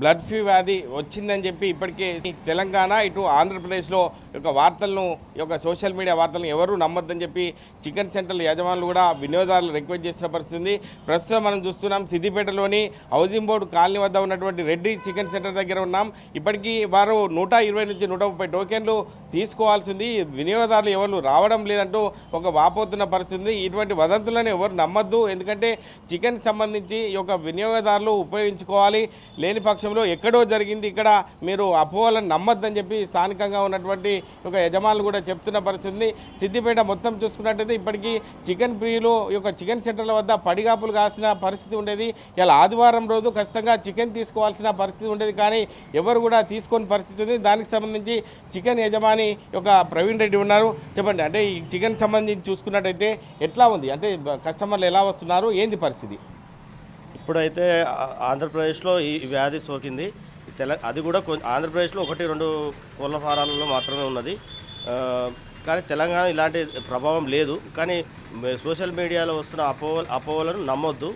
Blood flu వ్యాధి వచ్చిందని చెప్పి ఇప్పటికే తెలంగాణ ఇటు ఆంధ్రప్రదేశ్లో యొక్క వార్తలను యొక్క సోషల్ మీడియా వార్తలను ఎవరు నమ్మొద్దని చెప్పి చికెన్ సెంటర్ల యజమానులు కూడా వినియోగదారులు రిక్వెస్ట్ చేసిన పరిస్థితి ప్రస్తుతం మనం చూస్తున్నాం సిద్దిపేటలోని హౌసింగ్ బోర్డు కాలనీ వద్ద ఉన్నటువంటి రెడ్డి చికెన్ సెంటర్ దగ్గర ఉన్నాం. ఇప్పటికీ వారు నూట ఇరవై నుంచి నూట ముప్పై టోకెన్లు తీసుకోవాల్సి ఉంది. వినియోగదారులు ఎవరు రావడం లేదంటూ ఒక వాపోతున్న పరిస్థితి ఇటువంటి వదంతులను ఎవరు నమ్మద్దు. ఎందుకంటే చికెన్ సంబంధించి ఈ యొక్క వినియోగదారులు ఉపయోగించుకోవాలి. లేని పక్షం దేశంలో ఎక్కడో జరిగింది. ఇక్కడ మీరు అపోహలను నమ్మద్దని చెప్పి స్థానికంగా ఉన్నటువంటి ఒక యజమానులు కూడా చెప్తున్న పరిస్థితి. సిద్దిపేట మొత్తం చూసుకున్నట్టయితే ఇప్పటికీ చికెన్ ప్రియులు యొక్క చికెన్ సెంటర్ల వద్ద పడిగాపులు కాసిన పరిస్థితి ఉండేది. ఇలా ఆదివారం రోజు ఖచ్చితంగా చికెన్ తీసుకోవాల్సిన పరిస్థితి ఉండేది. కానీ ఎవరు కూడా తీసుకోని పరిస్థితి ఉంది. దానికి సంబంధించి చికెన్ యజమాని ఒక ప్రవీణ్ రెడ్డి ఉన్నారు. చెప్పండి అంటే ఈ చికెన్ సంబంధించి చూసుకున్నట్టయితే ఎట్లా ఉంది? అంటే కస్టమర్లు ఎలా వస్తున్నారు? ఏంది పరిస్థితి? ఇప్పుడైతే ఆంధ్రప్రదేశ్లో ఈ వ్యాధి సోకింది. తెల అది కూడా కొ- ఆంధ్రప్రదేశ్లో ఒకటి రెండు కోళ్ళ ఫారాలలో మాత్రమే ఉన్నది. కానీ తెలంగాణ ఇలాంటి ప్రభావం లేదు. కానీ సోషల్ మీడియాలో వస్తున్న అపో అపోహలను నమ్మొద్దు.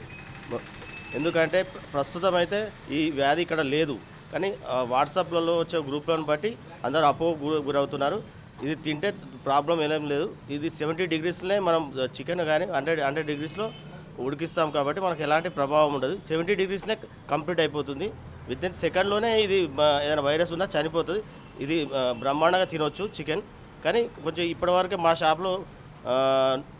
ఎందుకంటే ప్రస్తుతం అయితే ఈ వ్యాధి ఇక్కడ లేదు. కానీ వాట్సాప్లలో వచ్చే గ్రూప్లను బట్టి అందరూ అపోహ గురవుతున్నారు. ఇది తింటే ప్రాబ్లం ఏం లేదు. ఇది సెవెంటీ డిగ్రీస్లో మనం చికెన్ కానీ హండ్రెడ్ హండ్రెడ్ డిగ్రీస్లో ఉడికిస్తాం కాబట్టి మనకు ఎలాంటి ప్రభావం ఉండదు. సెవెంటీ డిగ్రీస్నే కంప్లీట్ అయిపోతుంది. విత్ ఇన్ సెకండ్లోనే ఇది ఏదైనా వైరస్ ఉన్నా చనిపోతుంది. ఇది బ్రహ్మాండంగా తినొచ్చు చికెన్. కానీ కొంచెం ఇప్పటివరకు మా షాప్లో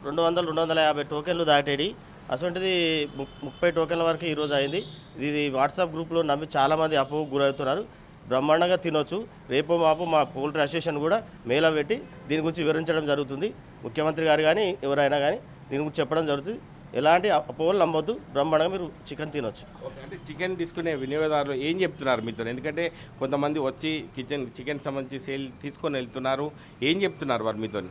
రెండు వందలు రెండు వందల యాభై టోకెన్లు దాటేది అటువంటిది ము- ముప్పై టోకెన్ల వరకు ఈరోజు అయింది. ఇది వాట్సాప్ గ్రూప్లో నమ్మి చాలామంది అపోహకు గురవుతున్నారు. బ్రహ్మాండంగా తినొచ్చు. రేపు మాపు మా పోల్ట్రీ అసోసియేషన్ కూడా మేళా పెట్టి దీని గురించి వివరించడం జరుగుతుంది. ముఖ్యమంత్రి గారు కానీ ఎవరైనా కానీ దీని గురించి చెప్పడం జరుగుతుంది. ఎలాంటి అపోహలు నమ్మొద్దు. బ్రహ్మాండంగా మీరు చికెన్ తినొచ్చు. అంటే చికెన్ తీసుకునే వినియోగదారులు ఏం చెప్తున్నారు మీతో? ఎందుకంటే కొంతమంది వచ్చి కిచెన్ చికెన్ సంబంధించి సేల్ తీసుకొని వెళ్తున్నారు. ఏం చెప్తున్నారు వారు మీతో?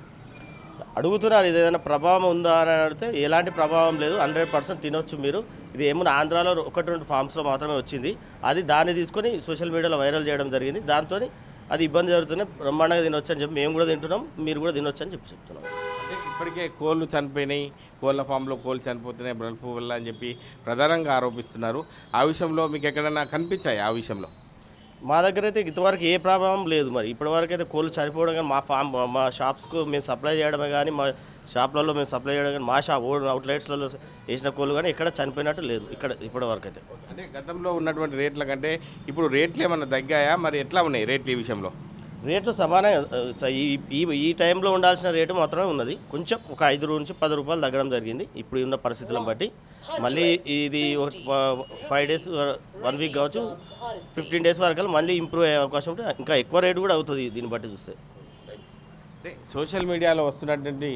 అడుగుతున్నారు ఇది ఏదైనా ప్రభావం ఉందా? అని అడిగితే ఎలాంటి ప్రభావం లేదు. హండ్రెడ్ పర్సెంట్ తినొచ్చు మీరు. ఇది ఏమన్నా ఆంధ్రాలో ఒకటి రెండు ఫామ్స్లో మాత్రమే వచ్చింది. అది దాన్ని తీసుకొని సోషల్ మీడియాలో వైరల్ చేయడం జరిగింది. దాంతో అది ఇబ్బంది జరుగుతుంది. బ్రహ్మాండంగా తినొచ్చు అని చెప్పి మేము కూడా తింటున్నాం. మీరు కూడా తినొచ్చు అని చెప్పి చెప్తున్నాం. ఇప్పటికే కోళ్ళు చనిపోయినాయి కోళ్ళ ఫామ్లో కోళ్ళు చనిపోతున్నాయి ఫ్లూ వల్ల అని చెప్పి ప్రధానంగా ఆరోపిస్తున్నారు. ఆ విషయంలో మీకు ఎక్కడైనా కనిపించాయి ఆ విషయంలో? మా దగ్గర అయితే ఇంతవరకు ఏ ప్రభావం లేదు మరి. ఇప్పటివరకు అయితే కోళ్ళు చనిపోవడం కానీ మా ఫామ్ మా షాప్స్కు మేము సప్లై చేయడమే కానీ మా షాప్లలో మేము సప్లై చేయడం కానీ మా షాప్ ఓన్ అవుట్లెట్స్లలో వేసిన కోళ్ళు కానీ ఎక్కడ చనిపోయినట్టు లేదు ఇక్కడ ఇప్పటివరకు అయితే అంటే గతంలో ఉన్నటువంటి రేట్ల కంటే ఇప్పుడు రేట్లు ఏమన్నా తగ్గాయా? మరి ఎట్లా ఉన్నాయి రేట్లు ఈ విషయంలో? రేట్లు సమానంగా ఈ ఈ టైంలో ఉండాల్సిన రేటు మాత్రమే ఉన్నది. కొంచెం ఒక ఐదు నుంచి పది రూపాయలు తగ్గడం జరిగింది. ఇప్పుడు ఉన్న పరిస్థితులను బట్టి. మళ్ళీ ఇది ఒక ఫైవ్ డేస్ వన్ వీక్ కావచ్చు ఫిఫ్టీన్ డేస్ వరకు మళ్ళీ ఇంప్రూవ్ అయ్యే అవకాశం ఉంటే ఇంకా ఎక్కువ రేటు కూడా అవుతుంది దీన్ని బట్టి చూస్తే. సోషల్ మీడియాలో వస్తున్నటువంటి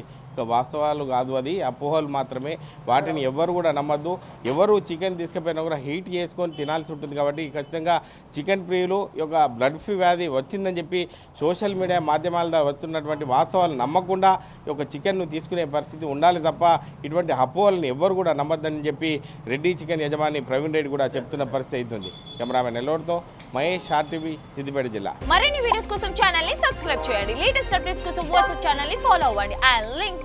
వాస్తవాలు కాదు అది. అపోహలు మాత్రమే. వాటిని ఎవరు కూడా నమ్మద్దు. ఎవరు చికెన్ తీసుకుపోయినా కూడా హీట్ చేసుకొని తినాల్సి ఉంటుంది కాబట్టి ఖచ్చితంగా చికెన్ ప్రియులు యొక్క బ్లడ్ ఫ్లూ వ్యాధి వచ్చిందని చెప్పి సోషల్ మీడియా మాధ్యమాల ద్వారా వస్తున్నటువంటి వాస్తవాలు నమ్మకుండా ఒక యొక్క చికెన్ను తీసుకునే పరిస్థితి ఉండాలి తప్ప ఇటువంటి అపోహలను ఎవ్వరు కూడా నమ్మద్దని చెప్పి రెడ్డి చికెన్ యజమాని ప్రవీణ్ రెడ్డి కూడా చెప్తున్న పరిస్థితి అవుతుంది. కెమెరామెన్ నెల్లూరుతో మహేష్ ఆర్టీవీ సిద్దిపేట జిల్లా. మరిన్ని వీడియోస్ కోసం ఛానల్ని సబ్స్క్రైబ్ చేయండి. లేటెస్ట్ అప్డేట్స్ కోసం వాట్సాప్ ఛానల్ని ఫాలో అవ్వండి. And link